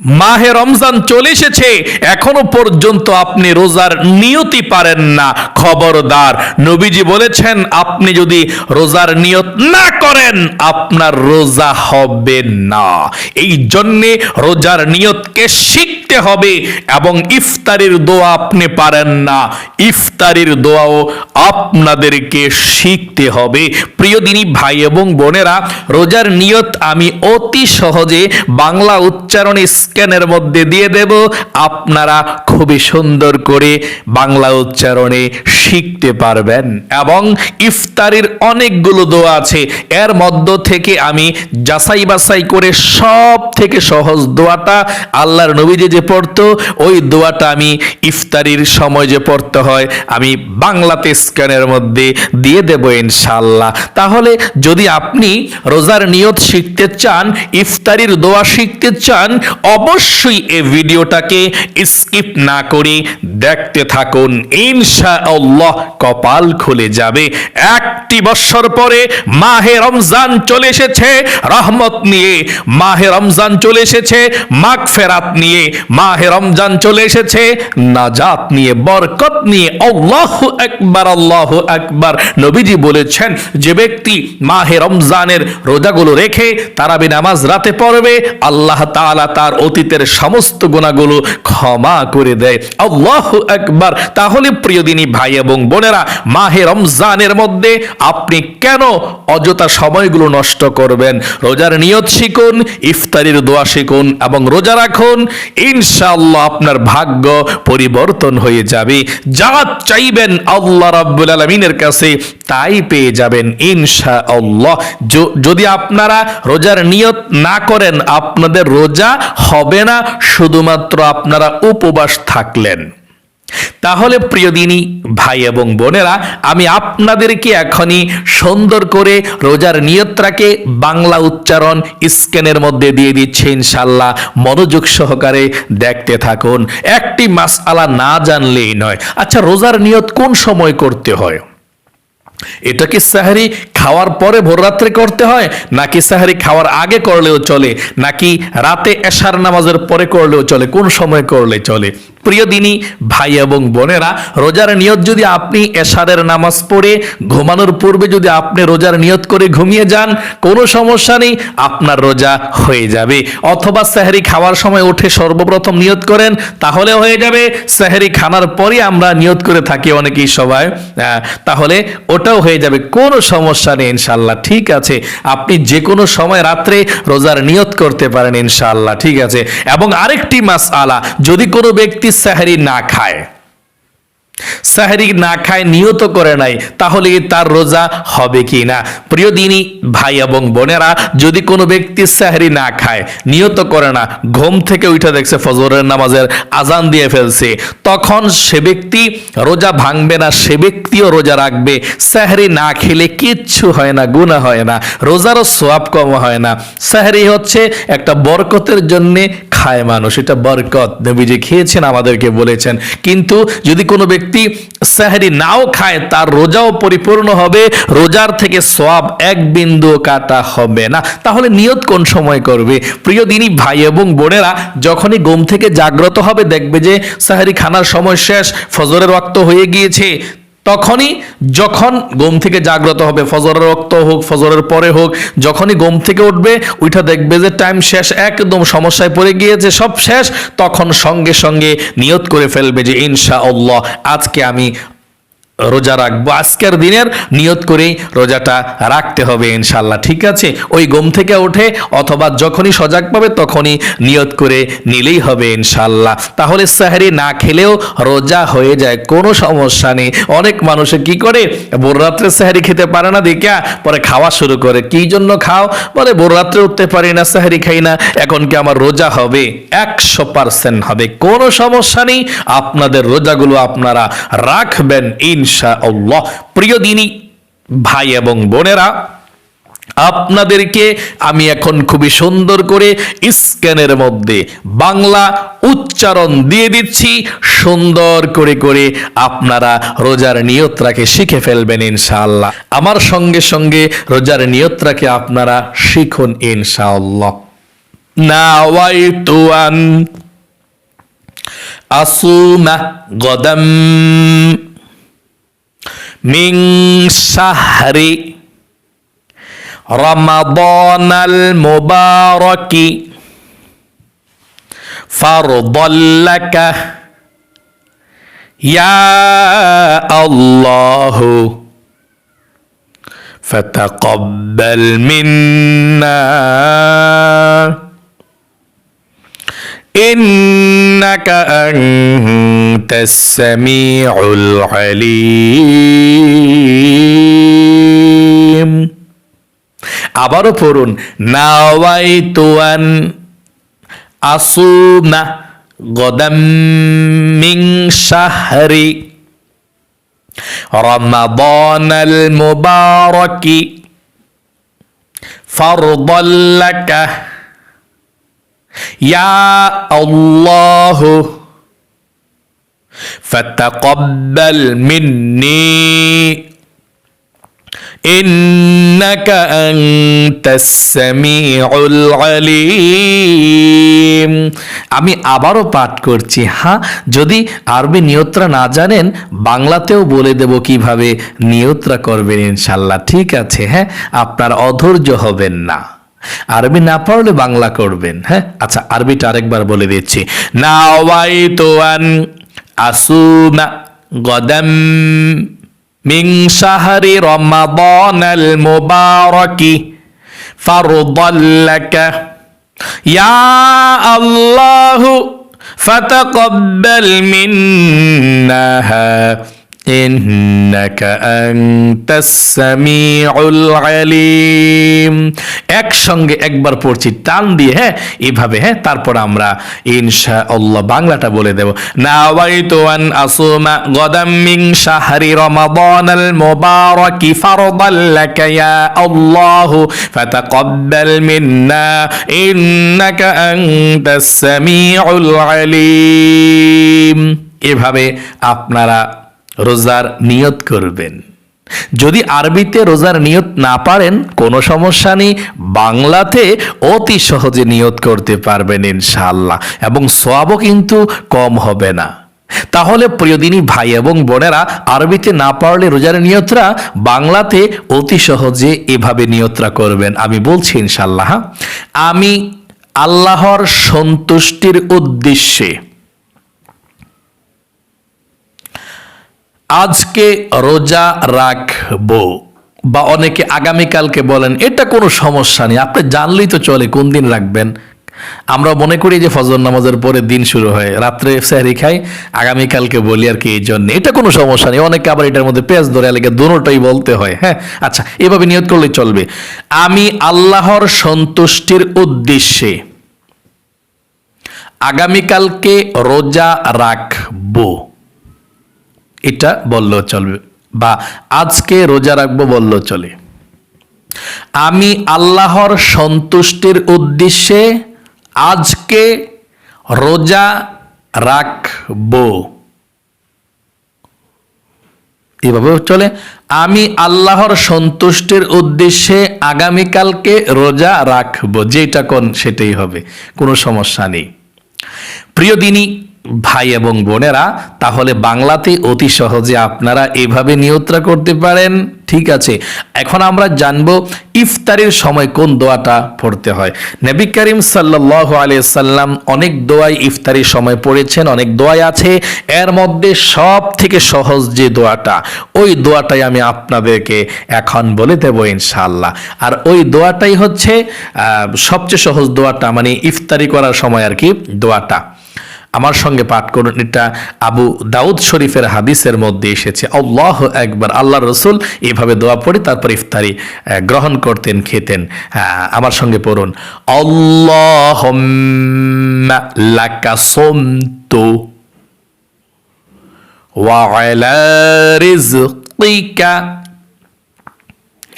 মাহে রমজান চলে এসেছে, এখনও পর্যন্ত আপনি রোজার নিয়তি পারেন না। খবরদার, নবীজি বলেছেন, আপনি যদি রোজার নিয়ত না করেন, আপনার রোজা হবে না। এই জন্যে রোজার নিয়তকে শিখতে হবে এবং ইফতারির দোয়া আপনি পারেন না। ইফতারির দোয়াও আপনাদেরকে শিখতে হবে। প্রিয় দিনী ভাই এবং বোনেরা, রোজার নিয়ত আমি অতি সহজে বাংলা উচ্চারণে স্ক্যানের মধ্যে দিয়ে দেব। আপনারা খুবই সুন্দর করে বাংলা উচ্চারণে শিখতে পারবেন। এবং ইফতারির অনেকগুলো দোয়া আছে। এর মধ্য থেকে আমি যাচাই বাছাই করে সব থেকে সহজ দোয়াটা আল্লাহর নবীজি যে পড়তো, ওই দোয়াটা আমি ইফতারির সময় যে পড়তে হয়, আমি বাংলাতে স্ক্যানের মধ্যে দিয়ে দেব ইনশাল্লাহ তাহলে যদি আপনি রোজার নিয়ত শিখতে চান, ইফতারির দোয়া শিখতে চান অবশ্যই এই ভিডিওটাকে স্কিপ না করে দেখতে থাকুন। ইনশাআল্লাহ কপাল খুলে যাবে। একটি বছর পরে মাহে রমজান চলে এসেছে, রহমত নিয়ে। মাহে রমজান চলে এসেছে, মাগফেরাত নিয়ে। মাহে রমজান চলে এসেছে, নাজাত নিয়ে, বরকত নিয়ে। আল্লাহ একবার আল্লাহ একবার নবীজি বলেছেন, যে ব্যক্তি মাহে রমজানের রোজাগুলো রেখে তারাবি নামাজ রাতে পড়বে, আল্লাহ তাআলা তার অতীতের সমস্ত গুণাগুলো ক্ষমা করে দেয়। আল্লাহ একবার তাহলে প্রিয় দিনী ভাই এবং বোনেরা, মাহে রমজানের মধ্যে আপনি কেন অযথা সময়গুলো নষ্ট করবেন? রোজার নিয়ত শিখুন, ইফতারির দোয়া শিখুন এবং রোজা রাখুন, ইনশাআল্লাহ আপনার ভাগ্য পরিবর্তন হয়ে যাবে। যা চাইবেন আল্লাহ রাব্বুল আলামিনের কাছে তাই পেয়ে যাবেন, ইনশাআল্লাহ। য- যদি আপনারা রোজার নিয়ত না করেন, আপনাদের রোজা হবে না, শুধুমাত্র আপনারা উপবাস থাকলেন। তাহলে প্রিয় দিনী, ভাই এবং বোনেরা, আমি আপনাদেরকে এখনই সুন্দর করে রোজার নিয়ত্রাকে বাংলা উচ্চারণ স্ক্যানের মধ্যে দিয়ে দিচ্ছে ইনশাল্লাহ মনোযোগ সহকারে দেখতে থাকুন। একটি মাসআলা না জানলেই নয়। আচ্ছা রোজার নিয়ত কোন সময় করতে হয়? এটা কি সাহারি খাওয়ার পরে ভোর রাত্রে করতে হয়? নাকি সাহারি খাওয়ার আগে করলেও চলে? নাকি রাতে এশার নামাজের পরে করলেও চলে? কোন সময় করলে চলে? প্রিয় দিনী, ভাই এবং বোনেরা, রোজার নিয়ত যদি আপনি এশারের নামাজ পড়ে, ঘুমানোর পূর্বে যদি আপনি রোজার নিয়ত করে ঘুমিয়ে যান, কোনো সমস্যা নেই, আপনার রোজা হয়ে যাবে। অথবা সাহারি খাওয়ার সময় উঠে সর্বপ্রথম নিয়ত করেন, তাহলে হয়ে যাবে, সাহারি খানার পরে আমরা নিয়ত করে থাকি অনেকেই সবাই। তাহলে ওটাও হয়ে যাবে, কোনো সমস্যা নেই ইনশাল্লাহ ঠিক আছে। আপনি যে কোনো সময় রাত্রে রোজার নিয়ত করতে পারেন ইনশাল্লাহ ঠিক আছে। এবং আরেকটি মাস আলা যদি কোনো ব্যক্তি সাহারি না খায়। সাহারি না খায়, নিয়ত করে নাই, তাহলে তার রোজা হবে কি না? প্রিয় দিনী, ভাই এবং বোনেরা, যদি কোনো ব্যক্তি সাহারি না খায়, নিয়ত করে না, ঘুম থেকে উঠে দেখছে ফজরের নামাজের আজান দিয়ে ফেলছে, তখন সে ব্যক্তি রোজা ভাঙবে না, সে ব্যক্তিও রোজা রাখবে। সাহারি না খেলে কিচ্ছু হয় না গুণা হয় না, রোজারও সোয়াব কম হয় না। সাহারি হচ্ছে একটা বরকতের জন্যে খায় মানুষ, এটা বরকত। নবীজি খেয়েছেন, আমাদেরকে বলেছেন। কিন্তু যদি কোনো ব্যক্তি সাহারি নাও খায়, তার রোজাও পরিপূর্ণ হবে, রোজার থেকে সব এক বিন্দু কাটা হবে না। তাহলে নিয়ত কোন সময় করবে? প্রিয় দিনই ভাই এবং বোনেরা, যখনই ঘুম থেকে জাগ্রত হবে, দেখবে যে সাহারি খানার সময় শেষ, ফজরের রক্ত হয়ে গিয়েছে তখনই যখন ঘুম থেকে জাগ্রত হবে, ফজরের রক্ত হোক, ফজরের পরে হোক, যখনই ঘুম থেকে উঠবে ওইটা দেখবে যে টাইম শেষ একদম সমস্যায় পড়ে গিয়েছে, সব শেষ, তখন সঙ্গে সঙ্গে নিয়ত করে ফেলবে যে ইনশা আল্লাহ আজকে আমি রোজা রাখব। আজকের দিনের নিয়ত করেই রোজাটা রাখতে হবে ইনশাল্লাহ ঠিক আছে? ওই ঘুম থেকে ওঠে অথবা যখনই সজাগ পাবে তখনই নিয়ত করে নিলেই হবে ইনশাল্লাহ তাহলে সাহারি না খেলেও রোজা হয়ে যায়, কোনো সমস্যা নেই। অনেক মানুষে কি করে? রাত্রে সাহারি খেতে পারে না দেখা পরে খাওয়া শুরু করে। কি জন্য খাও? বলে রাত্রে উঠতে পারি না, সাহারি খাই না। এখন কি আমার রোজা হবে? একশো পার্সেন্ট হবে। কোনো সমস্যা নেই। আপনাদের রোজাগুলো আপনারা রাখবেন ইনশাআল্লাহ। প্রিয় দিনী, ভাই এবং বোনেরা, আপনাদেরকে আমি এখন খুবই সুন্দর করে স্ক্যানের মধ্যে বাংলা উচ্চারণ দিয়ে দিচ্ছি। সুন্দর করে করে আপনারা রোজার নিয়তটাকে শিখে ফেলবেন ইনশাআল্লাহ। আমার সঙ্গে সঙ্গে রোজার নিয়তটাকে আপনারা শিখুন ইনশাআল্লাহ। না আসুমা গদাম। من شهر رمضان المبارك. فرضا لك. يا الله. فتقبل منا. إنك أنت السميع العليم আবারও পড়ুন নাওয়াইতুয়ান আসুমা গদাম মিং শাহরি رمضان المبارك فرضا لك يا الله فتقبل مني إنك أنت السميع العليم আমি আবারও পাঠ করছি হ্যাঁ যদি আরবি নিয়ত্রা না জানেন বাংলাতেও বলে দেব কিভাবে নিয়ত্রা করবেন ইনশাল্লাহ ঠিক আছে হ্যাঁ আপনার অধৈর্য হবেন না আরবি না পারলে বাংলা করবেন হ্যাঁ আচ্ছা আরবিটা আরেকবার বলে দিচ্ছি নাওয়াইতু আন আসুমা গদাম من شهر رمضان المبارك فرضا لك يا الله فتقبل منها إنك أنت السميع العليم একসঙ্গে একবার পড়ছি টান দিয়ে হ্যাঁ এভাবে হ্যাঁ তারপর আমরা ইনশা আল্লাহ বাংলাটা বলে দেব নাওয়াইতু আন আসুমা গদাম মিন শাহরি রমাদানাল মুবারাকি ফারদাল লাকা ইয়া আল্লাহ ফাতাকাব্বাল মিন্না ইন্নাকা আনতাস সামিউল আলিম এভাবে আপনারা রোজার নিয়ত করবেন। যদি আরবিতে রোজার নিয়ত না পারেন, কোনো সমস্যা নেই। বাংলাতে অতি সহজে নিয়ত করতে পারবেন ইনশাআল্লাহ, এবং সোয়াবও কিন্তু কম হবে না। তাহলে প্রিয়দিনী ভাই এবং বোনেরা, আরবিতে না পারলে রোজার নিয়তরা বাংলাতে অতি সহজে এভাবে নিয়তরা করবেন। আমি বলছি ইনশাআল্লাহ হ্যাঁ? আমি আল্লাহর সন্তুষ্টির উদ্দেশ্যে আজকে রোজা রাখব। বা অনেকে আগামীকালকে বলেন, এটা কোনো সমস্যা নেই। আপনি জানলেই তো চলে, কোন দিন রাখবেন? আমরা মনে করি যে ফজর নামাজের পরে দিন শুরু হয়। রাত্রে স্যারি খাই, আগামীকালকে বলি আর কি এই জন্য। এটা কোনো সমস্যা নেই। অনেকে আবার এটার মধ্যে পেঁয়াজ ধরে আলেকে দুটোটাই বলতে হয়। হ্যাঁ আচ্ছা এভাবে নিয়ত করলেই চলবে। আমি আল্লাহর সন্তুষ্টির উদ্দেশ্যে আগামীকালকে রোজা রাখব। এটা বললেও চলবে বা আজকে রোজা রাখব বললেও চলে। আমি আল্লাহর সন্তুষ্টির উদ্দেশ্যে আজকে রোজা রাখব। এভাবেও চলে। আমি আল্লাহর সন্তুষ্টির উদ্দেশ্যে আগামীকালকে রোজা রাখব। যেটা কোন সেটাই হবে, কোনো সমস্যা নেই। প্রিয় দিনী ভাই এবং বোনেরা, তাহলে বাংলাতে অতি সহজে আপনারা এভাবে নিয়ত্রা করতে পারেন। ঠিক আছে, এখন আমরা জানব ইফতারের সময় কোন দোয়াটা পড়তে হয়। নবী করিম সাল্লাহ সাল্লাম অনেক দোয়াই ইফতারির সময় পড়েছেন, অনেক দোয়াই আছে। এর মধ্যে সব থেকে সহজ যে দোয়াটা, ওই দোয়াটাই আমি আপনাদেরকে এখন বলে দেব ইনশাআল্লাহ। আর ওই দোয়াটাই হচ্ছে সবচেয়ে সহজ দোয়াটা মানে ইফতারি করার সময় আর কি, দোয়াটা। আমার সঙ্গে পাঠ করুন এটা আবু দাউদ শরীফের হাদিসের মধ্যে এসেছে আল্লাহ একবার আল্লাহ রসুল এভাবে দোয়া পড়ে তারপর ইফতারি আহ, গ্রহণ করতেন খেতেন হ্যাঁ, আমার সঙ্গে পড়ুন আল্লাহ লাকা সোমতু وعلى رزقك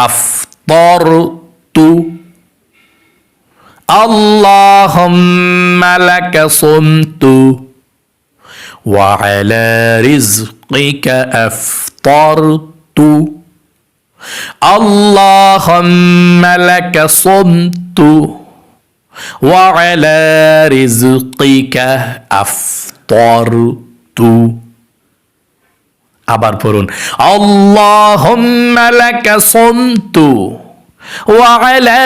أفطرت اللهم لك صمت وعلى رزقك أفطرت اللهم لك صمت وعلى رزقك أفطرت আবার পড়ুন আল্লাহুম্মা লাকা সুমতু ওয়া আলা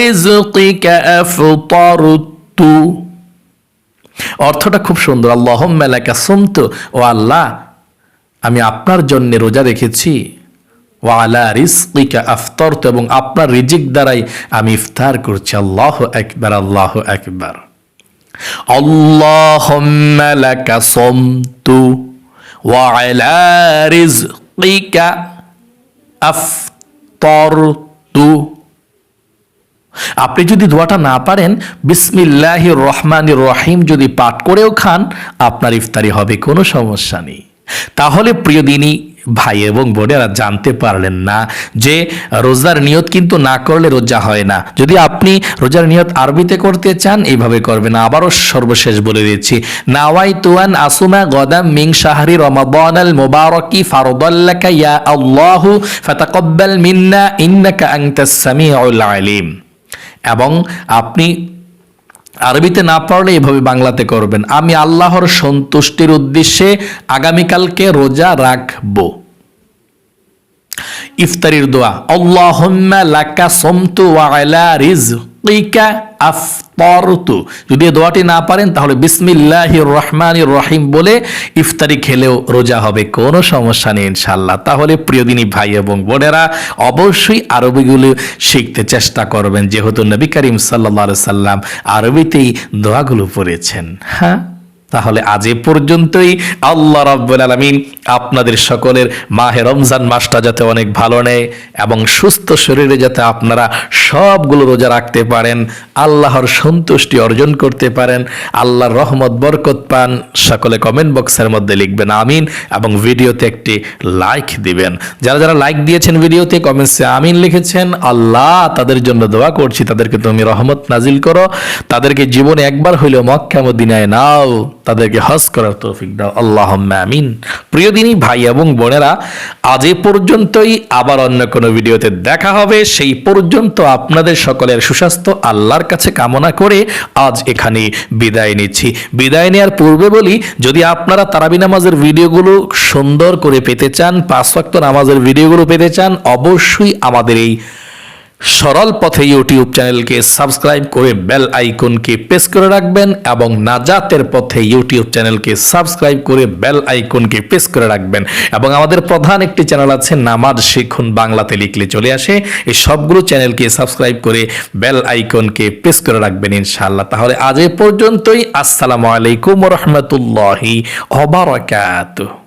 রিজকিকা আফতারতু অর্থটা খুব সুন্দর আল্লাহুম্মা লাকা সুমতু ও আল্লাহ আমি আপনার জন্য রোজা রেখেছি ওয়া আলা রিজকিকা আফতারতু এবং আপনার রিজিক দ্বারাই আমি ইফতার করছি আল্লাহু আকবার আল্লাহু আকবার اللهم لك صمت وعلى رزقك দু। আপনি যদি দোয়াটা না পারেন বিসমিল্লাহ রহমান রহিম যদি পাঠ করেও খান, আপনার ইফতারি হবে, কোনো সমস্যা নেই। তাহলে প্রিয় দিনী ভাই এবং বোনেরা জানতে পারলেন না যে রোজার নিয়ত কিন্তু না করলে রোজা হয় না। যদি আপনি রোজার নিয়ত আরবিতে করতে চান, এইভাবে করবেন। আবারও সর্বশেষ বলে দিচ্ছি। নাওয়াই তুয়ান আসুমা গদাম মিং শাহরি রমাদান আল মুবারকি ফারদাল্লাকা ইয়া আল্লাহু ফাতাকাব্বাল মিন্না ইন্নাকা আনতাস সামিউল আলিম। এবং আপনি আরবিতে না পারলে এভাবে বাংলাতে করবেন। আমি আল্লাহর সন্তুষ্টির উদ্দেশ্যে আগামীকালকে রোজা রাখব। ইফতারির দোয়া। আল্লাহুম্মা লাকা সমতু ওয়া আলা রিজকিকা আফতারতু। যদি দোয়াটি না পারেন, তাহলে বিসমিল্লাহির রহমানির রহিম বলে ইফতারি খেলেও রোজা হবে, কোনো সমস্যা নেই ইনশাল্লাহ তাহলে প্রিয় দিনী ভাই এবং বোনেরা, অবশ্যই আরবিগুলো শিখতে চেষ্টা করবেন, যেহেতু নবী করিম সাল্লা সাল্লাম আরবিতেই দোয়াগুলো পড়েছেন। হ্যাঁ? তাহলে আজ এ পর্যন্তই। আল্লাহ রাব্বুল আলামিন আপনাদের সকলের মাহে রমজান মাসটা যাতে অনেক ভালো নেয় এবং সুস্থ শরীরে যাতে আপনারা সবগুলো রোজা রাখতে পারেন, আল্লাহর সন্তুষ্টি অর্জন করতে পারেন, আল্লাহর রহমত, বরকত পান, সকলে কমেন্ট বক্সের মধ্যে লিখবেন আমিন এবং ভিডিওতে একটি লাইক দিবেন। যারা যারা লাইক দিয়েছেন ভিডিওতে কমেন্টসে আমিন লিখেছেন, আল্লাহ তাদের জন্য দোয়া করছি। তাদেরকে তুমি রহমত নাজিল করো। তাদেরকে জীবনে একবার হইলেও মক্কা মদিনায় নাও। তাদেরকে হজ করার তৌফিক দাও। আল্লাহ আমিন। প্রিয় দিনী ভাই এবং বোনেরা, আজ এ পর্যন্তই। আবার অন্য কোনো ভিডিওতে দেখা হবে। সেই পর্যন্ত আপনাদের সকলের সুস্বাস্থ্য, আল্লাহর কাছে কামনা করে আজ এখানে বিদায় নিচ্ছি। বিদায় নেওয়ার পূর্বে বলি, যদি আপনারা তারাবি নামাজের ভিডিওগুলো সুন্দর করে পেতে চান, পাঁচ ওয়াক্ত নামাজের ভিডিওগুলো পেতে চান, অবশ্যই আমাদের এই সরল পথে ইউটিউব চ্যানেলকে সাবস্ক্রাইব করে বেল আইকনকে প্রেস করে রাখবেন এবং নাজাতের পথে ইউটিউব চ্যানেলকে সাবস্ক্রাইব করে বেল আইকনকে প্রেস করে রাখবেন। এবং আমাদের প্রধান একটি চ্যানেল আছে, নামাজ শিখুন বাংলাতে লিখলে চলে আসে। এই সবগুলো চ্যানেলকে সাবস্ক্রাইব করে বেল আইকনকে প্রেস করে রাখবেন ইনশাআল্লাহ। তাহলে আজ এ পর্যন্তই। আসসালামু আলাইকুম রহমতুল্লাহি অবরাকাতুহ